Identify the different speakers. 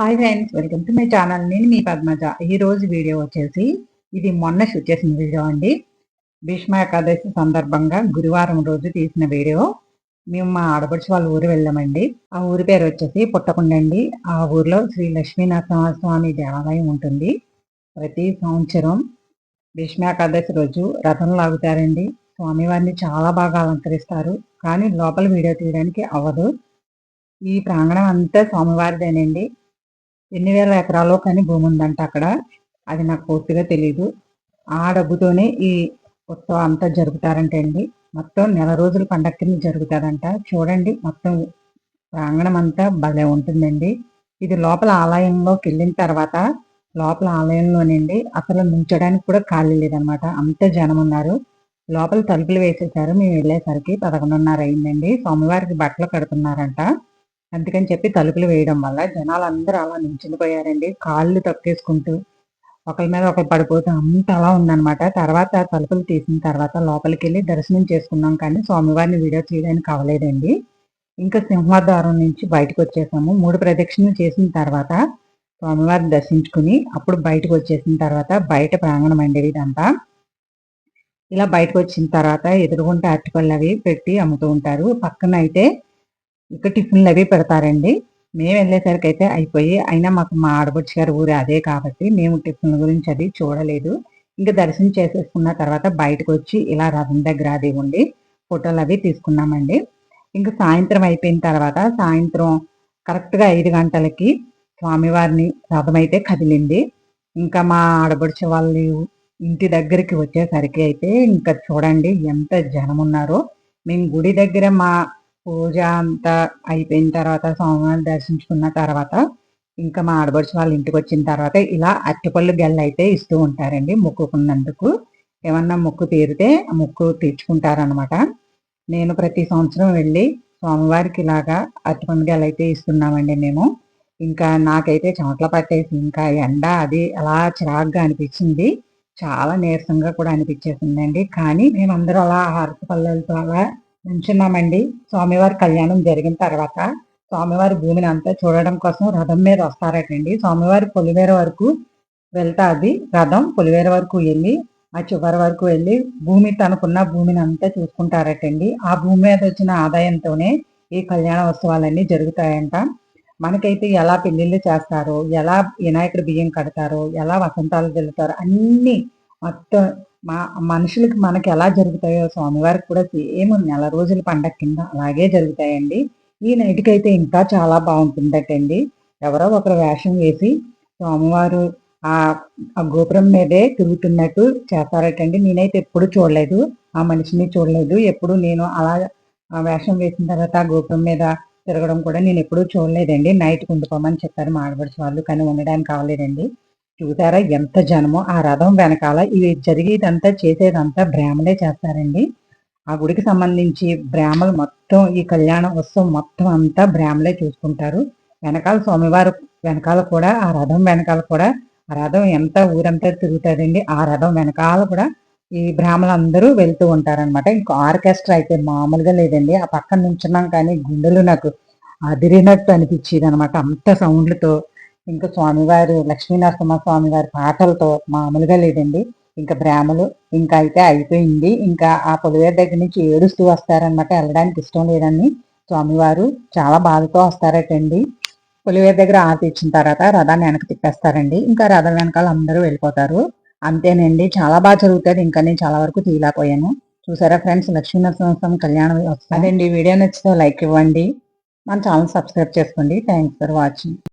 Speaker 1: Hi friends welcome to my channel నేను మీ పద్మజ. ఈ రోజు వీడియో వచ్చేసి ఇది మొన్న షూట్ చేసిన వీడియో అండి. భీష్మ ఏకాదశి సందర్భంగా గురువారం రోజు తీసిన వీడియో. మేము మా ఆడపడుచు వాళ్ళ ఊరు వెళ్ళామండి. ఆ ఊరి పేరు వచ్చేసి పుట్టకుండండి ఆ ఊర్లో శ్రీ లక్ష్మీనరసింహస్వామి దేవాలయం ఉంటుంది. ప్రతి సంవత్సరం భీష్మ ఏకాదశి రోజు రథం లాగుతారండి. స్వామివారిని చాలా బాగా అలంకరిస్తారు. కానీ లోపల వీడియో తీయడానికి అవ్వదు. ఈ ప్రాంగణం అంతా స్వామివారిదేనండి. ఎన్ని వేల ఎకరాల్లో కానీ భూమి ఉందంట అక్కడ. అది నాకు పూర్తిగా తెలియదు ఆ డబ్బుతోనే ఈ ఉత్సవం అంతా జరుపుతారంట అండి. మొత్తం నెల రోజుల పండగ కింద జరుగుతారంట. చూడండి మొత్తం ప్రాంగణం అంతా భలే ఉంటుందండి. ఇది లోపల ఆలయంలోకి వెళ్ళిన తర్వాత లోపల ఆలయంలోనండి అసలు నుంచడానికి కూడా ఖాళీ లేదనమాట. అంత జనం ఉన్నారు. లోపల తలుపులు వేసేసారు మేము వెళ్ళేసరికి పదకొండున్నర అయిందండి. స్వామివారికి బట్టలు కడుతున్నారంట. అందుకని చెప్పి తలుపులు వేయడం వల్ల జనాలు అందరూ అలా నించునిపోయారండి కాళ్ళు తొక్కేసుకుంటూ ఒకరి మీద ఒకరు పడిపోతూ అంత అలా ఉందన్నమాట. తర్వాత తలుపులు తీసిన తర్వాత లోపలికి వెళ్ళి దర్శనం చేసుకున్నాం కానీ స్వామివారిని వీడియో చేయడానికి అవ్వలేదండి ఇంకా సింహద్వారం నుంచి బయటకు వచ్చేసాము మూడు ప్రదక్షిణలు చేసిన తర్వాత స్వామివారిని దర్శించుకుని అప్పుడు బయటకు వచ్చేసిన తర్వాత బయట ప్రాంగణం అండి ఇదంతా. ఇలా బయటకు వచ్చిన తర్వాత ఎదురుగుంటే అరటిపళ్ళు అవి పెట్టి అమ్ముతూ ఉంటారు. పక్కన అయితే ఇక్కడ టిఫిన్లు అవి పెడతారండి. మేము వెళ్ళేసరికి అయితే అయిపోయి అయినా మాకు మా ఆడబొచ్చి గారు ఊరు అదే కాబట్టి మేము టిఫిన్ల గురించి అది చూడలేదు. ఇంకా దర్శనం చేసేసుకున్న తర్వాత బయటకు వచ్చి ఇలా రథం దగ్గర అది ఉండి ఫోటోలు అవి తీసుకున్నామండి. ఇంకా సాయంత్రం అయిపోయిన తర్వాత సాయంత్రం కరెక్ట్గా ఐదు గంటలకి స్వామివారిని రథం అయితే కదిలింది. ఇంకా మా ఆడబడిచే వాళ్ళు ఇంటి దగ్గరికి వచ్చేసరికి అయితే ఇంకా చూడండి ఎంత జనం ఉన్నారో మేము గుడి దగ్గర మా పూజ అంతా అయిపోయిన తర్వాత స్వామివారిని దర్శించుకున్న తర్వాత ఇంకా మా ఆడబడుచు వాళ్ళ ఇంటికి వచ్చిన తర్వాత ఇలా అరటిపళ్ళు గెల్ల అయితే ఇస్తూ ఉంటారండి మొక్కుకున్నందుకు. ఏమన్నా మొక్కు తీరితే మొక్కు తీర్చుకుంటారనమాట నేను ప్రతి సంవత్సరం వెళ్ళి స్వామివారికి ఇలాగా అరటిపండు గెల్ల అయితే ఇస్తున్నామండి మేము. ఇంకా నాకైతే చెమట్ల పట్టేసి ఇంకా ఎండ అది అలా చిరాగ్గా అనిపించింది. చాలా నీరసంగా కూడా అనిపించేసిందండి. కానీ మేమందరూ అలా హారతి పల్లెలతో అలా నుంచున్నామండి. స్వామివారి కళ్యాణం జరిగిన తర్వాత స్వామివారి భూమిని అంతా చూడడం కోసం రథం మీద వస్తారటండి. స్వామివారి పొలివేర వరకు వెళ్తాది. రథం పొలివేర వరకు వెళ్ళి ఆ చివరి వరకు వెళ్ళి భూమి తనకున్న భూమిని అంతా చూసుకుంటారటండి. ఆ భూమి మీద వచ్చిన ఆదాయంతోనే ఈ కళ్యాణ ఉత్సవాలన్నీ జరుగుతాయంట. మనకైతే ఎలా పెళ్ళిళ్ళు చేస్తారో ఎలా వినాయకుడు బియ్యం కడతారో ఎలా వసంతాలు జల్లుతారో అన్నీ మొత్తం మా మనుషులకి మనకి ఎలా జరుగుతాయో స్వామివారికి కూడా సేమ్ నెల రోజుల పండగ కింద అలాగే జరుగుతాయండి. ఈ నైట్కి అయితే ఇంకా చాలా బాగుంటుందటండి. ఎవరో ఒకరు వేషం వేసి స్వామివారు ఆ గోపురం మీదే తిరుగుతున్నట్టు చేస్తారటండి. నేనైతే ఎప్పుడు చూడలేదు. ఆ మనిషిని చూడలేదు. ఎప్పుడు నేను అలా వేషం వేసిన తర్వాత ఆ గోపురం మీద తిరగడం కూడా నేను ఎప్పుడూ చూడలేదండి. నైట్ ఉండిపోమని చెప్పారు మాడబడిచి వాళ్ళు కానీ ఉండడానికి కావలేదండి. చూసారా? ఎంత జనమో ఆ రథం వెనకాల ఇవి జరిగేదంతా చేసేదంతా బ్రాహ్మలే చేస్తారండి. ఆ గుడికి సంబంధించి బ్రాహ్మలు మొత్తం ఈ కళ్యాణ ఉత్సవం మొత్తం అంతా బ్రాహ్మలే చూసుకుంటారు. వెనకాల స్వామివారు వెనకాల కూడా ఆ రథం వెనకాల కూడా ఆ రథం ఎంత ఊరంతా తిరుగుతుందండి ఆ రథం వెనకాల కూడా ఈ బ్రాహ్మలందరూ వెళ్తూ ఉంటారనమాట ఇంకా ఆర్కెస్ట్రా అయితే మామూలుగా లేదండి. ఆ పక్కన నుంచున్నాం కానీ గుండెలు నాకు అదిరినట్టు అనిపించేది అనమాట అంత సౌండ్లతో ఇంకా స్వామివారు లక్ష్మీనరసింహ స్వామివారి పాటలతో మామూలుగా లేదండి. ఇంకా బ్రాహ్మలు ఇంకా అయితే అయిపోయింది. ఇంకా ఆ పొలివేరు దగ్గర నుంచి ఏడుస్తూ వస్తారనమాట వెళ్ళడానికి ఇష్టం లేదని స్వామివారు చాలా బాధతో వస్తారటండి. పులివేరు దగ్గర ఆరతి ఇచ్చిన తర్వాత రథాన్ని వెనక తిప్పేస్తారండి. ఇంకా రథం వెనకాల అందరూ వెళ్ళిపోతారు. అంతేనండి. చాలా బాగా జరుగుతుంది. ఇంకా నేను చాలా వరకు తీయలేకపోయాను. చూసారా ఫ్రెండ్స్? లక్ష్మీనరసింహస్వామి కళ్యాణం వస్తుందండి వీడియో నచ్చితే లైక్ ఇవ్వండి. మన ఛానల్ సబ్స్క్రైబ్ చేసుకోండి. Thanks for watching.